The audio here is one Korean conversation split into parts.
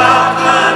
Baba.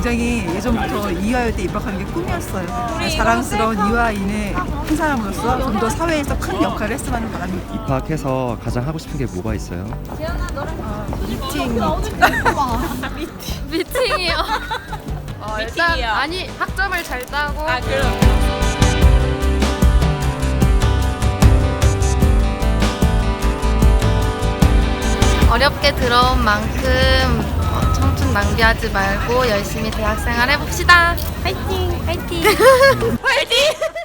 굉장히 예전부터 이화여대 입학하는 게 꿈이었어요. 자랑스러운 이화인의 한 사람으로서 좀 더 사회에서 큰 역할을 했으면 하는 바람이 입학해서 가장 하고 싶은 게 뭐가 있어요? 미팅 미팅이요. 어, 일단 아니 학점을 잘 따고 아 그럼. 어렵게 들어온 만큼 어, 청춘 낭비하지 말고 열심히 대학생활 해봅시다. 파이팅! 파이팅! 파이팅!